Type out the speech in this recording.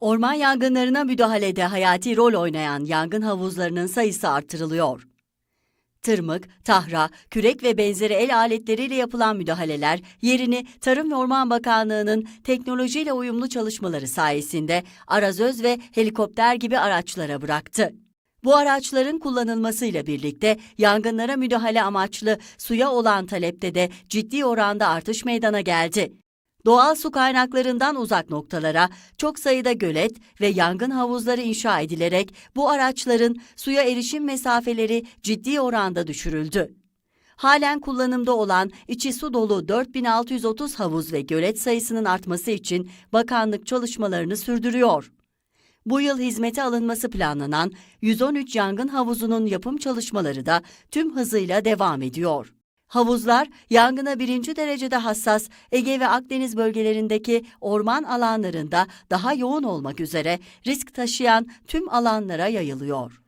Orman yangınlarına müdahalede hayati rol oynayan yangın havuzlarının sayısı artırılıyor. Tırmık, tahra, kürek ve benzeri el aletleriyle yapılan müdahaleler yerini Tarım ve Orman Bakanlığı'nın teknolojiyle uyumlu çalışmaları sayesinde arazöz ve helikopter gibi araçlara bıraktı. Bu araçların kullanılmasıyla birlikte yangınlara müdahale amaçlı suya olan talepte de ciddi oranda artış meydana geldi. Doğal su kaynaklarından uzak noktalara çok sayıda gölet ve yangın havuzları inşa edilerek bu araçların suya erişim mesafeleri ciddi oranda düşürüldü. Halen kullanımda olan içi su dolu 4630 havuz ve gölet sayısının artması için bakanlık çalışmalarını sürdürüyor. Bu yıl hizmete alınması planlanan 113 yangın havuzunun yapım çalışmaları da tüm hızıyla devam ediyor. Havuzlar, yangına birinci derecede hassas Ege ve Akdeniz bölgelerindeki orman alanlarında daha yoğun olmak üzere risk taşıyan tüm alanlara yayılıyor.